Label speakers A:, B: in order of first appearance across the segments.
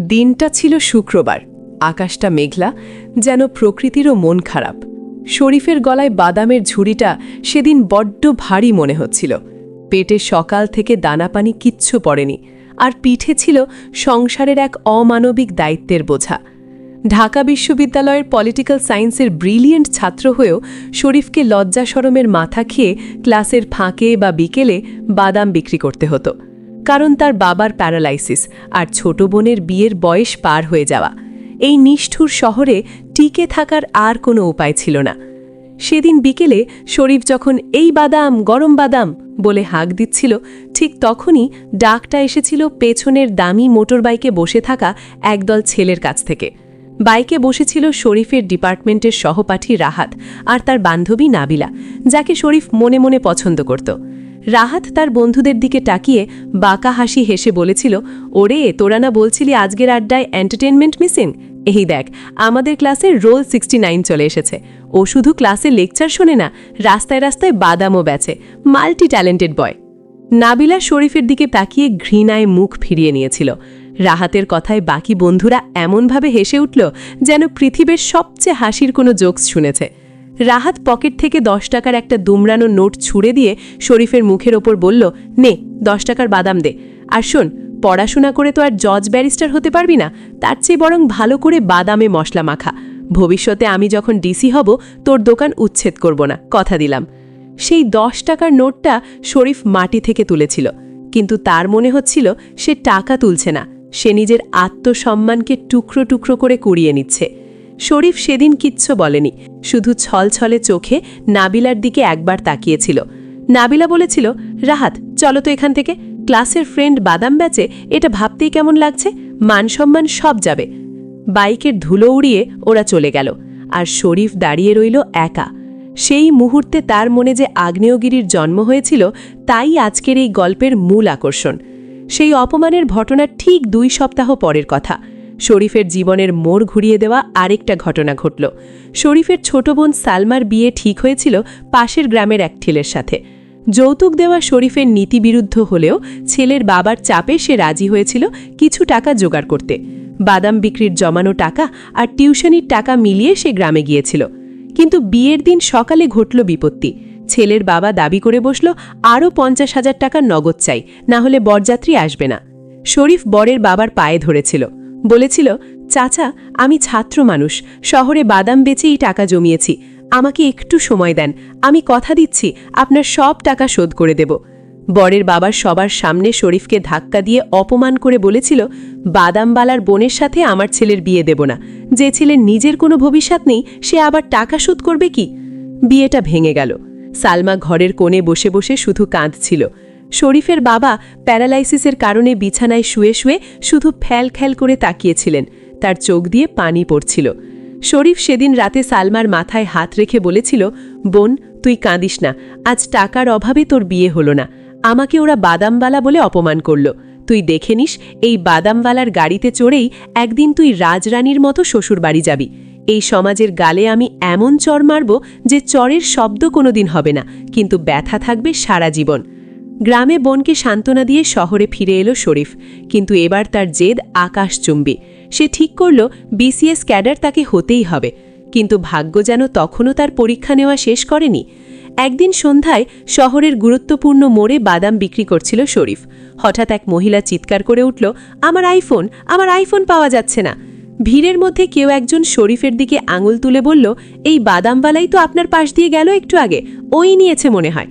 A: দিনটা ছিল শুক্রবার। আকাশটা মেঘলা, যেন প্রকৃতিরও মন খারাপ। শরীফের গলায় বাদামের ঝুড়িটা সেদিন বড্ড ভারী মনে হচ্ছিল। পেটে সকাল থেকে দানাপানি কিচ্ছু পড়েনি, আর পিঠে ছিল সংসারের এক অমানবিক দায়িত্বের বোঝা। ঢাকা বিশ্ববিদ্যালয়ের পলিটিক্যাল সায়েন্সের ব্রিলিয়েন্ট ছাত্র হয়েও শরীফকে লজ্জা সরমের মাথা খেয়ে ক্লাসের ফাঁকে বা বিকেলে বাদাম বিক্রি করতে হতো। কারণ তার বাবার প্যারালাইসিস আর ছোট বোনের বিয়ের বয়স পার হয়ে যাওয়া। এই নিষ্ঠুর শহরে টিকে থাকার আর কোনো উপায় ছিল না। সেদিন বিকেলে শরীফ যখন এই বাদাম, গরম বাদাম বলে হাঁক দিচ্ছিল, ঠিক তখনই ডাকটা এসেছিল পেছনের দামি মোটরবাইকে বসে থাকা একদল ছেলের কাছ থেকে। বাইকে বসেছিল শরীফের ডিপার্টমেন্টের সহপাঠী রাহাত আর তার বান্ধবী নাবিলা, যাকে শরীফ মনে মনে পছন্দ করত। রাহাত তার বন্ধুদের দিকে তাকিয়ে বাঁকা হাসি হেসে বলেছিল, ওরে, তোরা না বলছিলি আজকের আড্ডায় এন্টারটেনমেন্ট মিসিং এই দেখ, আমাদের ক্লাসে রোল সিক্সটি চলে এসেছে। ও শুধু ক্লাসে লেকচার শোনে না, রাস্তায় রাস্তায় বাদামও বেচে। মাল্টি ট্যালেন্টেড বয় নাবিলা শরীফের দিকে তাকিয়ে ঘৃণায় মুখ ফিরিয়ে নিয়েছিল। রাহাতের কথায় বাকি বন্ধুরা এমনভাবে হেসে উঠল যেন পৃথিবীর সবচেয়ে হাসির কোনো জোকস শুনেছে। রাহাত পকেট থেকে দশ টাকার একটা দুমড়ানো নোট ছুড়ে দিয়ে শরীফের মুখের ওপর বলল, নে, দশ টাকার বাদাম দে। আর শোন, পড়াশোনা করে তো আর জজ ব্যারিস্টার হতে পারবি না, তার চেয়ে বরং ভালো করে বাদামে মশলা মাখা। ভবিষ্যতে আমি যখন ডিসি হব, তোর দোকান উচ্ছেদ করব না, কথা দিলাম। সেই দশ টাকার নোটটা শরীফ মাটি থেকে তুলেছিল। কিন্তু তার মনে হচ্ছিল, সে টাকা তুলছে না, সে নিজের আত্মসম্মানকে টুকরো টুকরো করে কুড়িয়ে নিচ্ছে। শরীফ সেদিন কিচ্ছু বলেনি, শুধু ছলছলে চোখে নাবিলার দিকে একবার তাকিয়েছিল। নাবিলা বলেছিল, রাহাত, চলো তো এখান থেকে। ক্লাসের ফ্রেন্ড বাদাম ব্যাচে এটা ভাবতেই কেমন লাগছে? মান সম্মান সব যাবে। বাইকের ধুলো উড়িয়ে ওরা চলে গেল, আর শরীফ দাঁড়িয়ে রইল একা। সেই মুহূর্তে তার মনে যে আগ্নেয়গিরির জন্ম হয়েছিল, তাই আজকের এই গল্পের মূল আকর্ষণ। সেই অপমানের ঘটনার ঠিক দুই সপ্তাহ পরের কথা। শরীফের জীবনের মোড় ঘুরিয়ে দেওয়া আরেকটা ঘটনা ঘটল। শরীফের ছোট বোন সালমার বিয়ে ঠিক হয়েছিল পাশের গ্রামের এক ঠেলের সাথে। যৌতুক দেওয়া শরীফের নীতিবিরুদ্ধ হলেও ছেলের বাবার চাপে সে রাজি হয়েছিল কিছু টাকা জোগাড় করতে। বাদাম বিক্রির জমানো টাকা আর টিউশনির টাকা মিলিয়ে সে গ্রামে গিয়েছিল। কিন্তু বিয়ের দিন সকালে ঘটল বিপত্তি। ছেলের বাবা দাবি করে বসল, আরও পঞ্চাশ হাজার টাকা নগদ চাই, না হলে বরযাত্রী আসবে না। শরীফ বরের বাবার পায়ে ধরেছিল। বলেছিল, চাচা, আমি ছাত্র মানুষ, শহরে বাদাম বেচেই টাকা জমিয়েছি। আমাকে একটু সময় দেন, আমি কথা দিচ্ছি, আপনার সব টাকা শোধ করে দেব। বরের বাবার সবার সামনে শরীফকে ধাক্কা দিয়ে অপমান করে বলেছিল বাদামবালার বোনের সাথে আমার ছেলের বিয়ে দেব না। যে ছেলের নিজের কোনো ভবিষ্যৎ নেই, সে আবার টাকা শোধ করবে কি? বিয়েটা ভেঙে গেল। সালমা ঘরের কোণে বসে বসে শুধু কাঁদছিল। শরীফের বাবা প্যারালাইসিসের কারণে বিছানায় শুয়ে শুয়ে শুধু ফ্যাল খ্যাল করে তাকিয়েছিলেন। তার চোখ দিয়ে পানি পড়ছিল। শরীফ সেদিন রাতে সালমার মাথায় হাত রেখে বলেছিল, বোন, তুই কাঁদিস না। আজ টাকার অভাবে তোর বিয়ে হলো না। আমাকে ওরা বাদামবালা বলে অপমান করল। তুই দেখে নিস, এই বাদামওয়ালার গাড়িতে চড়েই একদিন তুই রাজরানীর মতো শ্বশুর বাড়ি যাবি। এই সমাজের গালে আমি এমন চর মারব যে চরের শব্দ কোনোদিন হবে না, কিন্তু ব্যথা থাকবে সারা জীবন। গ্রামে বোনকে সান্ত্বনা দিয়ে শহরে ফিরে এলো শরীফ, কিন্তু এবার তার জেদ আকাশচুম্বী। সে ঠিক করল, বিসিএস ক্যাডার তাকে হতেই হবে, কিন্তু ভাগ্য যেন তখনও তার পরীক্ষা নেওয়া শেষ করেনি। একদিন সন্ধ্যায় শহরের গুরুত্বপূর্ণ মোড়ে বাদাম বিক্রি করছিল শরীফ। হঠাৎ এক মহিলা চিৎকার করে উঠল, আমার আইফোন আমার আইফোন পাওয়া যাচ্ছে না। ভিড়ের মধ্যে কেউ একজন শরীফের দিকে আঙুল তুলে বলল, এই বাদামওয়ালাই তো আপনার পাশ দিয়ে গেল একটু আগে, ওই নিয়েছে মনে হয়।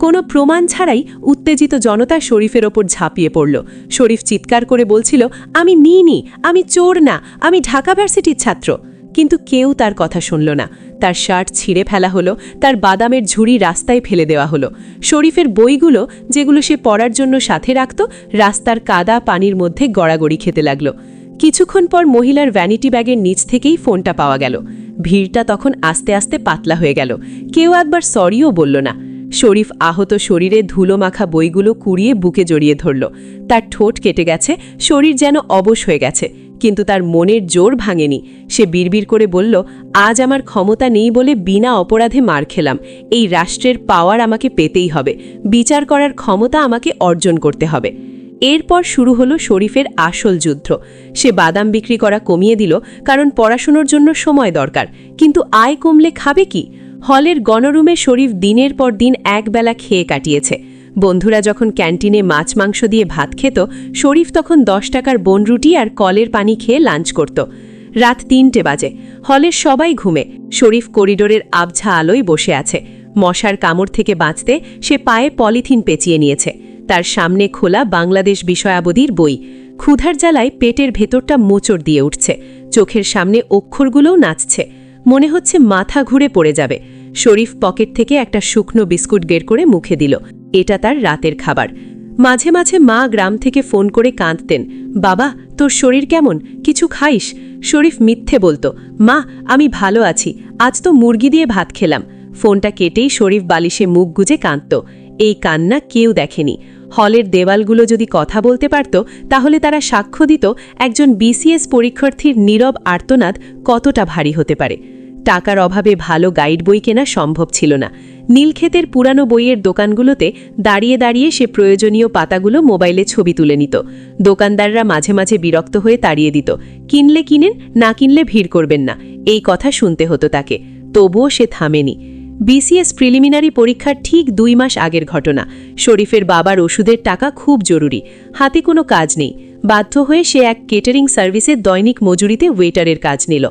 A: কোনো প্রমাণ ছাড়াই উত্তেজিত জনতা শরীফের ওপর ঝাঁপিয়ে পড়ল। শরীফ চিৎকার করে বলছিল, আমি নিইনি আমি চোর না, আমি ঢাকা ভার্সিটির ছাত্র। কিন্তু কেউ তার কথা শুনল না। তার শার্ট ছিঁড়ে ফেলা হলো, তার বাদামের ঝুড়ি রাস্তায় ফেলে দেওয়া হলো। শরীফের বইগুলো, যেগুলো সে পড়ার জন্য সাথে রাখত, রাস্তার কাদা পানির মধ্যে গড়াগড়ি খেতে লাগল। কিছুক্ষণ পর মহিলার ভ্যানিটি ব্যাগের নিচ থেকেই ফোনটা পাওয়া গেল। ভিড়টা তখন আস্তে আস্তে পাতলা হয়ে গেল। কেউ একবার সরিও বলল না। শরীফ আহত শরীরে ধুলো মাখা বইগুলো কুড়িয়ে বুকে জড়িয়ে ধরল। তার ঠোঁট কেটে গেছে, শরীর যেন অবশ হয়ে গেছে, কিন্তু তার মনের জোর ভাঙেনি। সে বিড়বিড় করে বলল, আজ আমার ক্ষমতা নেই বলে বিনা অপরাধে মার খেলাম। এই রাষ্ট্রের পাওয়ার আমাকে পেতেই হবে। বিচার করার ক্ষমতা আমাকে অর্জন করতে হবে। এরপর শুরু হলো শরীফের আসল যুদ্ধ। সে বাদাম বিক্রি করা কমিয়ে দিল, কারণ পড়াশুনোর জন্য সময় দরকার। কিন্তু আয় কমলে খাবে কি? হলের গণরুমে শরীফ দিনের পর দিন একবেলা খেয়ে কাটিয়েছে। বন্ধুরা যখন ক্যান্টিনে মাছ মাংস দিয়ে ভাত খেত, শরীফ তখন দশ টাকার বনরুটি আর কলের পানি খেয়ে লাঞ্চ করত। রাত তিনটে বাজে। হলের সবাই ঘুমে। শরীফ করিডোরের আবঝা আলোয় বসে আছে। মশার কামড় থেকে বাঁচতে সে পায়ে পলিথিন পেঁচিয়ে নিয়েছে। তার সামনে খোলা বাংলাদেশ বিষয়াবধির বই। ক্ষুধার জ্বালায় পেটের ভেতরটা মোচড় দিয়ে উঠছে। চোখের সামনে অক্ষরগুলোও নাচছে। মনে হচ্ছে মাথা ঘুরে পড়ে যাবে। শরীফ পকেট থেকে একটা শুকনো বিস্কুট বের করে মুখে দিল। এটা তার রাতের খাবার। মাঝে মাঝে মা গ্রাম থেকে ফোন করে কাঁদতেন। বাবা, তোর শরীর কেমন? কিছু খাইস? শরীফ মিথ্যে বলতো, মা, আমি ভালো আছি। আজ তো মুরগি দিয়ে ভাত খেলাম। ফোনটা কেটেই শরীফ বালিশে মুখ গুজে কাঁদত। এই কান্না কেউ দেখেনি। হলের দেওয়ালগুলো যদি কথা বলতে পারত, তাহলে তারা সাক্ষ্য দিত একজন বিসিএস পরীক্ষার্থীর নীরব আর্তনাদ কতটা ভারী হতে পারে। টাকার অভাবে ভালো গাইড বই কেনা সম্ভব ছিল না। নীলক্ষেতের পুরানো বইয়ের দোকানগুলোতে দাঁড়িয়ে দাঁড়িয়ে সে প্রয়োজনীয় পাতাগুলো মোবাইলে ছবি তুলে নিত। দোকানদাররা মাঝে মাঝে বিরক্ত হয়ে তাড়িয়ে দিত, কিনলে কিনেন, না কিনলে ভিড় করবেন না, এই কথা শুনতে হতো তাকে। তবুও সে থামেনি। বিসিএস প্রিলিমিনারি পরীক্ষার ঠিক দুই মাস আগের ঘটনা। শরীফের বাবার ওষুধের টাকা খুব জরুরি। হাতে কোনো কাজ নেই। বাধ্য হয়ে সে এক কেটারিং সার্ভিসে দৈনিক মজুরিতে ওয়েটারের কাজ নিল।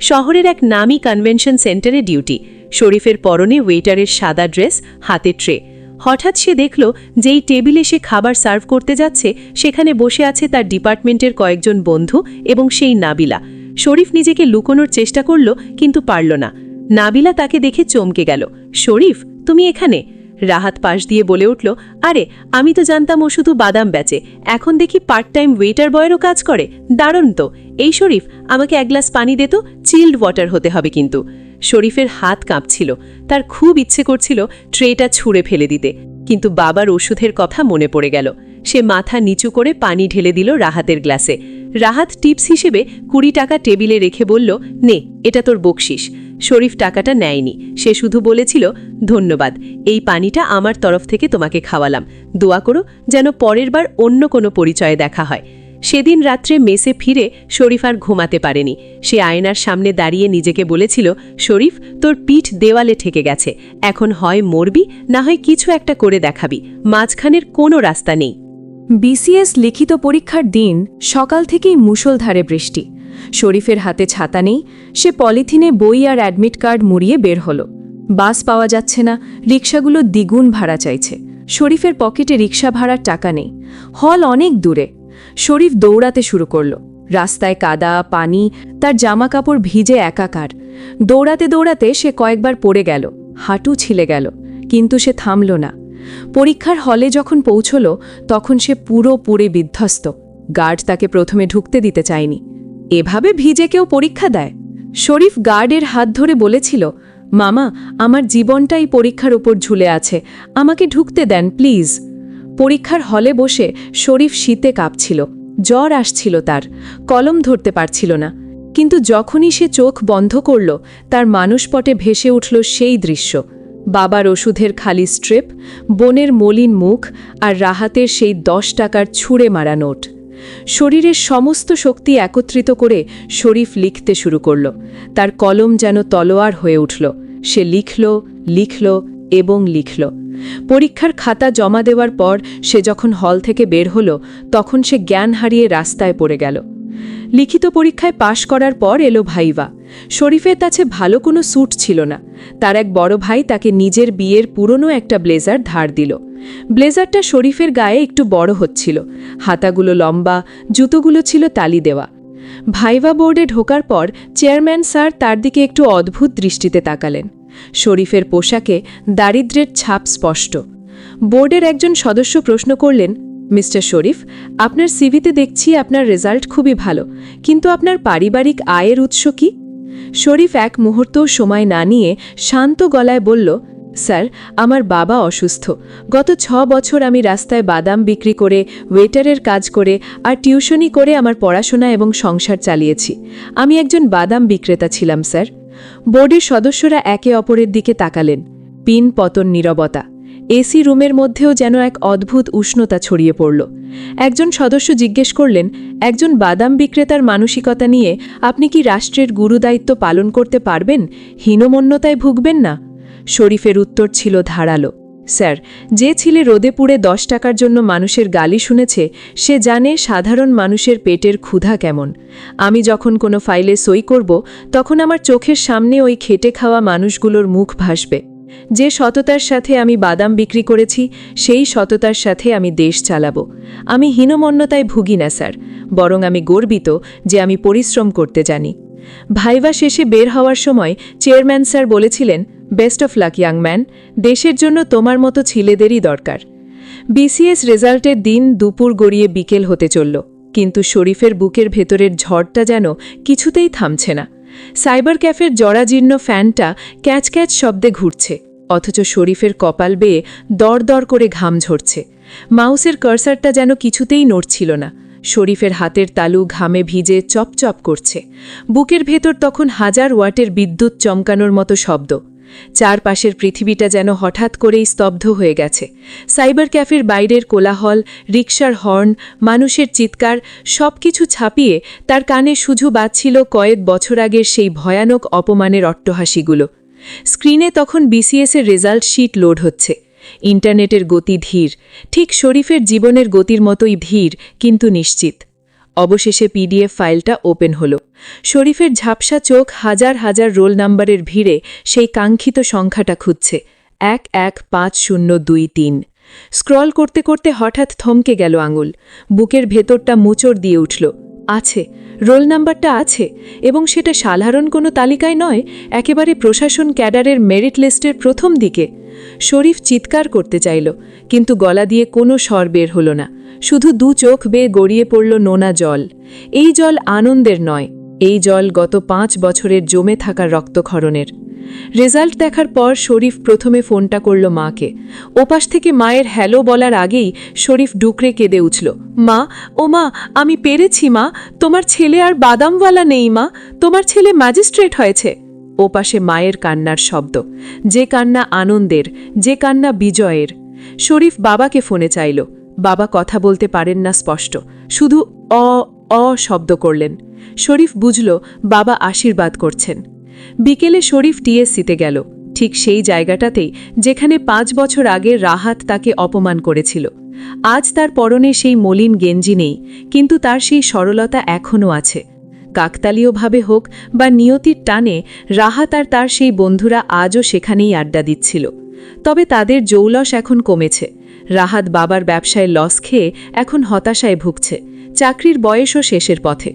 A: শহরের এক নামী কনভেনশন সেন্টারে ডিউটি। শরীফের পরনে ওয়েটারের সাদা ড্রেস, হাতে ট্রে। হঠাৎ সে দেখল যেই টেবিলে সে খাবার সার্ভ করতে যাচ্ছে, সেখানে বসে আছে তার ডিপার্টমেন্টের কয়েকজন বন্ধু এবং সেই নাবিলা। শরীফ নিজেকে লুকোনোর চেষ্টা করল, কিন্তু পারল না। নাবিলা তাকে দেখে চমকে গেল। শরীফ, তুমি এখানে? রাহাত পাশ দিয়ে বলে উঠল, আরে, আমি তো জানতাম ও শুধু বাদাম বেচে। এখন দেখি পার্ট টাইম ওয়েটার বয়েরও কাজ করে। দারুণ তো। এই শরীফ, আমাকে এক গ্লাস পানি দে তো চিল্ড ওয়াটার হতে হবে কিন্তু। শরীফের হাত কাঁপছিল। তার খুব ইচ্ছে করছিল ট্রেটা ছুঁড়ে ফেলে দিতে। কিন্তু বাবার ওষুধের কথা মনে পড়ে গেল। সে মাথা নিচু করে পানি ঢেলে দিল রাহাতের গ্লাসে। রাহাত টিপস হিসেবে কুড়ি টাকা টেবিলে রেখে বলল, নে, এটা তোর বকশিস। শরীফ টাকাটা নেয়নি। সে শুধু বলেছিল, ধন্যবাদ, এই পানিটা আমার তরফ থেকে তোমাকে খাওয়ালাম। দোয়া করো যেন পরের বার অন্য কোনো পরিচয়ে দেখা হয়। সেদিন রাত্রে মেসে ফিরে শরীফ আর ঘুমাতে পারেনি। সে আয়নার সামনে দাঁড়িয়ে নিজেকে বলেছিল, শরীফ, তোর পিঠ দেওয়ালে ঠেকে গেছে। এখন হয় মরবি, না হয় কিছু একটা করে দেখাবি। মাঝখানের কোনো রাস্তা নেই।
B: বিসিএস লিখিত পরীক্ষার দিন সকাল থেকেই মুষলধারে বৃষ্টি। শরীফের হাতে ছাতা নেই, সে পলিথিনে বই আর অ্যাডমিট কার্ড মুড়িয়ে বের হলো। বাস পাওয়া যাচ্ছে না রিক্সাগুলো দ্বিগুণ ভাড়া চাইছে। শরীফের পকেটে রিক্সা ভাড়ার টাকা নেই। হল অনেক দূরে। শরীফ দৌড়াতে শুরু করল। রাস্তায় কাদা, পানি, তার জামা কাপড় ভিজে একাকার। দৌড়াতে দৌড়াতে সে কয়েকবার পড়ে গেল, হাঁটু ছিলে গেল, কিন্তু সে থামল না। পরীক্ষার হলে যখন পৌঁছল, তখন সে পুরো পুরে বিধ্বস্ত। গার্ড তাকে প্রথমে ঢুকতে দিতে চায়নি। এভাবে ভিজে কেউ পরীক্ষা দেয়? শরীফ গার্ডের হাত ধরে বলেছিল, মামা, আমার জীবনটাই পরীক্ষার ওপর ঝুলে আছে। আমাকে ঢুকতে দেন, প্লিজ। পরীক্ষার হলে বসে শরীফ শীতে কাঁপছিল। জ্বর আসছিল তার। কলম ধরতে পারছিল না। কিন্তু যখনই সে চোখ বন্ধ করল, তার মানুষপটে ভেসে উঠল সেই দৃশ্য। বাবার ওষুধের খালি স্ট্রিপ, বনের মলিন মুখ আর রাহাতের সেই দশ টাকার ছুঁড়ে মারা নোট। শরীরের সমস্ত শক্তি একত্রিত করে শরীফ লিখতে শুরু করল। তার কলম যেন তলোয়ার হয়ে উঠল। সে লিখল লিখল এবং লিখল। পরীক্ষার খাতা জমা দেওয়ার পর সে যখন হল থেকে বের হল, তখন সে জ্ঞান হারিয়ে রাস্তায় পড়ে গেল। লিখিত পরীক্ষায় পাশ করার পর এলো ভাইবা। শরীফের কাছে ভালো কোনো স্যুট ছিল না। তার এক বড় ভাই তাকে নিজের বিয়ের পুরনো একটা ব্লেজার ধার দিল। ব্লেজারটা শরীফের গায়ে একটু বড় হচ্ছিল। হাতাগুলো লম্বা, জুতোগুলো ছিল তালি দেওয়া। ভাইভা বোর্ডে ঢোকার পর চেয়ারম্যান স্যার তার দিকে একটু অদ্ভুত দৃষ্টিতে তাকালেন। শরীফের পোশাকে দারিদ্র্যের ছাপ স্পষ্ট। বোর্ডের একজন সদস্য প্রশ্ন করলেন, মিস্টার শরীফ, আপনার সিভিতে দেখছি আপনার রেজাল্ট খুবই ভালো, কিন্তু আপনার পারিবারিক আয়ের উৎস কি? শরীফ এক মুহূর্তও সময় না নিয়ে শান্ত গলায় বলল স্যার, আমার বাবা অসুস্থ। গত ছ বছর আমি রাস্তায় বাদাম বিক্রি করে, ওয়েটারের কাজ করে আর টিউশনি করে আমার পড়াশোনা এবং সংসার চালিয়েছি। আমি একজন বাদাম বিক্রেতা ছিলাম, স্যার। বোর্ডের সদস্যরা একে অপরের দিকে তাকালেন। পিন, পতন, নীরবতা। এসি রুমের মধ্যেও যেন এক অদ্ভুত উষ্ণতা ছড়িয়ে পড়ল। একজন সদস্য জিজ্ঞেস করলেন, একজন বাদাম বিক্রেতার মানসিকতা নিয়ে আপনি কি রাষ্ট্রের গুরুদায়িত্ব পালন করতে পারবেন? হীনমন্যতায় ভুগবেন না? শরীফের উত্তর ছিল ধারালো। স্যার, যে ছেলে রোদে পুড়ে দশ টাকার জন্য মানুষের গালি শুনেছে, সে জানে সাধারণ মানুষের পেটের ক্ষুধা কেমন। আমি যখন কোনো ফাইলে সই করব, তখন আমার চোখের সামনে ওই খেটে খাওয়া মানুষগুলোর মুখ ভাসবে। যে সততার সাথে আমি বাদাম বিক্রি করেছি, সেই সততার সাথে আমি দেশ চালাব। আমি হীনমন্যতায় ভুগি না, স্যার। বরং আমি গর্বিত যে আমি পরিশ্রম করতে জানি। ভাইবা শেষে বের হওয়ার সময় চেয়ারম্যান স্যার বলেছিলেন, best of luck, young man. দেশের জন্য তোমার মতো ছেলেদেরই দরকার। বিসিএস রেজাল্টের দিন দুপুর গড়িয়ে বিকেল হতে চলল, কিন্তু শরীফের বুকের ভেতরের ঝড়টা যেন কিছুতেই থামছে না। সাইবার ক্যাফের জরাজীর্ণ ফ্যানটা ক্যাচ ক্যাচ শব্দে ঘুরছে, অথচ শরীফের কপাল বেয়ে দর দর করে ঘাম ঝরছে। মাউসের কার্সারটা যেন কিছুতেই নড়ছিল না। শরীফের হাতের তালু ঘামে ভিজে চপচপ করছে। বুকের ভেতর তখন হাজার ওয়াটের বিদ্যুৎ চমকানোর মতো শব্দ। চারপাশের পৃথিবীটা যেন হঠাৎ করেই স্তব্ধ হয়ে গেছে। সাইবার ক্যাফের বাইরের কোলাহল, রিকশার হর্ন, মানুষের চিৎকার সব কিছু ছাপিয়ে তার কানে শুধু বাজছিল কয়েক বছর আগের সেই ভয়ানক অপমানের অট্টহাসিগুলো। স্ক্রিনে তখন বিসিএসের রেজাল্ট শিট লোড হচ্ছে। ইন্টারনেটের গতি ধীর, ঠিক শরীফের জীবনের গতির মতোই ধীর, কিন্তু নিশ্চিত। অবশেষে পিডিএফ ফাইলটা ওপেন হলো। শরীফের ঝাপসা চোখ হাজার হাজার রোল নাম্বারের ভিড়ে সেই কাঙ্ক্ষিত সংখ্যাটা খুঁজছে। এক এক পাঁচ শূন্য দুই তিন। স্ক্রল করতে করতে হঠাৎ থমকে গেল আঙুল। বুকের ভেতরটা মুচড় দিয়ে উঠল। আছে, রোল নাম্বারটা আছে, এবং সেটা সাধারণ কোনো তালিকায় নয়, একেবারে প্রশাসন ক্যাডারের মেরিট লিস্টের প্রথম দিকে। শরীফ চিৎকার করতে চাইল, কিন্তু গলা দিয়ে কোনো স্বর বের হলো না। শুধু দু চোখ বেয়ে গড়িয়ে পড়ল নোনা জল। এই জল আনন্দের নয়, এই জল গত পাঁচ বছরের জমে থাকা রক্তক্ষরণের। রেজাল্ট দেখার পর শরীফ প্রথমে ফোনটা করল মাকে। ওপাশ থেকে মায়ের হ্যালো বলার আগেই শরীফ ডুকরে কেঁদে উঠল, মা, ও মা, আমি পেরেছি মা, তোমার ছেলে আর বাদামওয়ালা নেই মা, তোমার ছেলে ম্যাজিস্ট্রেট হয়েছে। ওপাশে মায়ের কান্নার শব্দ, যে কান্না আনন্দের, যে কান্না বিজয়ের। শরীফ বাবাকে ফোনে চাইল, বাবা কথা বলতে পারেন না স্পষ্ট, শুধু অ অ শব্দ করলেন। শরীফ বুঝল বাবা আশীর্বাদ করছেন। বিকেলে শরীফ টিএসসিতে গেল, ঠিক সেই জায়গাটাতেই যেখানে পাঁচ বছর আগে রাহাত তাকে অপমান করেছিল। আজ তার পরনে সেই মলিন গেঞ্জি নেই, কিন্তু তার সেই সরলতা এখনও আছে। কাকতালীয়ভাবে হোক বা নিয়তির টানে, রাহাত আর তার সেই বন্ধুরা আজও সেখানেই আড্ডা দিচ্ছিল। তবে তাদের জৌলস এখন কমেছে। রাহাত বাবার ব্যবসায় লস খেয়ে এখন হতাশায় ভুগছে। চাকরির বয়সও শেষের পথে।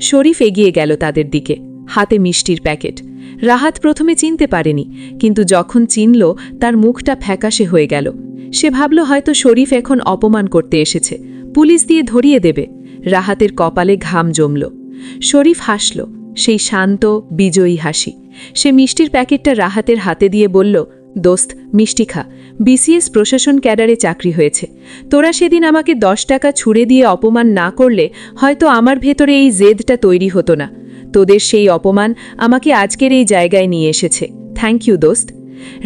B: শরীফ এগিয়ে গেল তাদের দিকে, হাতে মিষ্টির প্যাকেট। রাহাত প্রথমে চিনতে পারেনি, কিন্তু যখন চিনল, তার মুখটা ফ্যাকাশে হয়ে গেল। সে ভাবল হয়তো শরীফ এখন অপমান করতে এসেছে। পুলিশ দিয়ে ধরিয়ে দেবে। রাহাতের কপালে ঘাম জমল। শরীফ হাসল, সেই শান্ত, বিজয়ী হাসি। সে মিষ্টির প্যাকেটটা রাহাতের হাতে দিয়ে বলল, দোস্ত, মিষ্টি খা। বিসিএস প্রশাসন ক্যাডারে চাকরি হয়েছে। তোরা সেদিন আমাকে দশ টাকা ছুড়ে দিয়ে অপমান না করলে হয়তো আমার ভেতরে এই জেদটা তৈরি হতো না। তোদের সেই অপমান আমাকে আজকের এই জায়গায় নিয়ে এসেছে। থ্যাংক ইউ, দোস্ত।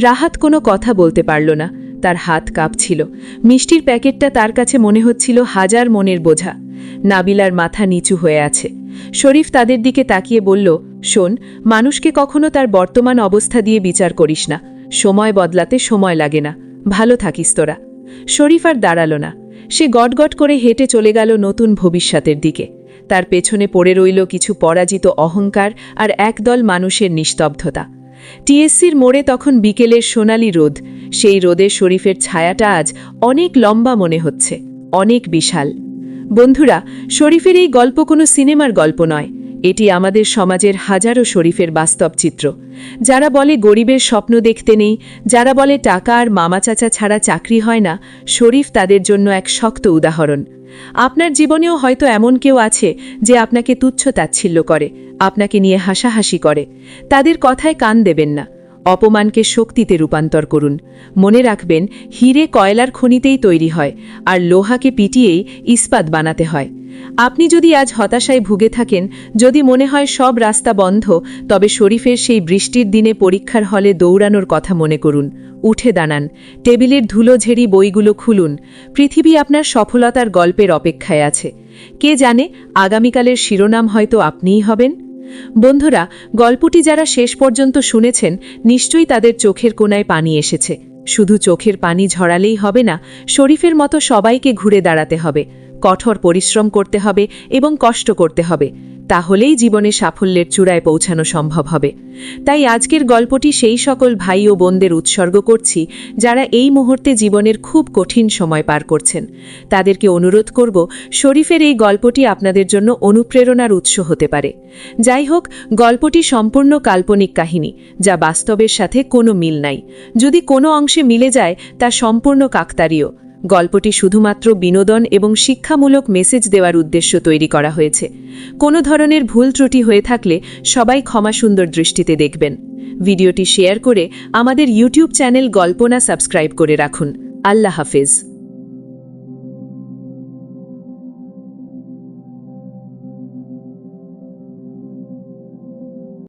B: রাহাত কোনো কথা বলতে পারল না। তার হাত কাঁপছিল। মিষ্টির প্যাকেটটা তার কাছে মনে হচ্ছিল হাজার মনের বোঝা। নাবিলার মাথা নিচু হয়ে আছে। শরীফ তাদের দিকে তাকিয়ে বলল, শোন, মানুষকে কখনো তার বর্তমান অবস্থা দিয়ে বিচার করিস না। সময় বদলাতে সময় লাগে না। ভালো থাকিস তোরা। শরীফ আর দাঁড়াল না। সে গটগট করে হেঁটে চলে গেল নতুন ভবিষ্যতের দিকে। তার পেছনে পড়ে রইল কিছু পরাজিত অহংকার আর একদল মানুষের নিস্তব্ধতা। টিএসসির মোড়ে তখন বিকেলের সোনালি রোদ। সেই রোদে শরীফের ছায়াটা আজ অনেক লম্বা মনে হচ্ছে, অনেক বিশাল। বন্ধুরা, শরীফের এই গল্প কোনো সিনেমার গল্প নয়। এটি আমাদের সমাজের হাজারো শরীফের বাস্তব চিত্র। যারা বলে গরিবের স্বপ্ন দেখতে নেই, যারা বলে টাকা আর মামা চাচা ছাড়া চাকরি হয় না, শরীফ তাদের জন্য এক শক্ত উদাহরণ। আপনার জীবনেও হয়তো এমন কেউ আছে যে আপনাকে তুচ্ছ তাচ্ছিল্য করে, আপনাকে নিয়ে হাসাহাসি করে। তাদের কথায় কান দেবেন না। অপমানকে শক্তিতে রূপান্তর করুন। মনে রাখবেন, হিরে কয়লার খনিতেই তৈরি হয়, আর লোহাকে পিটিয়েই ইস্পাত বানাতে হয়। আপনি যদি আজ হতাশায় ভুগে থাকেন, যদি মনে হয় সব রাস্তা বন্ধ, তবে শরীফের সেই বৃষ্টির দিনে পরীক্ষার হলে দৌড়ানোর কথা মনে করুন। উঠে দাঁড়ান, টেবিলের ধুলো ঝেড়ি বইগুলো খুলুন। পৃথিবী আপনার সফলতার গল্পের অপেক্ষায় আছে। কে জানে, আগামীকালের শিরোনাম হয়তো আপনিই হবেন? বন্ধুরা, গল্পটি যারা শেষ পর্যন্ত শুনেছেন, নিশ্চয়ই তাদের চোখের কোনায় পানি এসেছে। শুধু চোখের পানি ঝরালেই হবে না, শরীফের মতো সবাইকে ঘুরে দাঁড়াতে হবে। কঠোর পরিশ্রম করতে হবে এবং কষ্ট করতে হবে। তাহলেই জীবনে সাফল্যের চূড়ায় পৌঁছানো সম্ভব হবে। তাই আজকের গল্পটি সেই সকল ভাই ও বোনদের উৎসর্গ করছি, যারা এই মুহূর্তে জীবনের খুব কঠিন সময় পার করছেন। তাদেরকে অনুরোধ করব, শরীফের এই গল্পটি আপনাদের জন্য অনুপ্রেরণার উৎস হতে পারে। যাই হোক, গল্পটি সম্পূর্ণ কাল্পনিক কাহিনী, যা বাস্তবের সাথে কোনো মিল নাই। যদি কোনো অংশে মিলে যায়, তা সম্পূর্ণ কাকতারীয় গল্পটি শুধুমাত্র বিনোদন এবং শিক্ষামূলক মেসেজ দেওয়ার উদ্দেশ্য তৈরি করা হয়েছে। কোনো ধরনের ভুল ত্রুটি হয়ে থাকলে সবাই ক্ষমা সুন্দর দৃষ্টিতে দেখবেন। ভিডিওটি শেয়ার করে আমাদের ইউটিউব চ্যানেল গল্পনা সাবস্ক্রাইব করে রাখুন। আল্লাহ হাফেজ।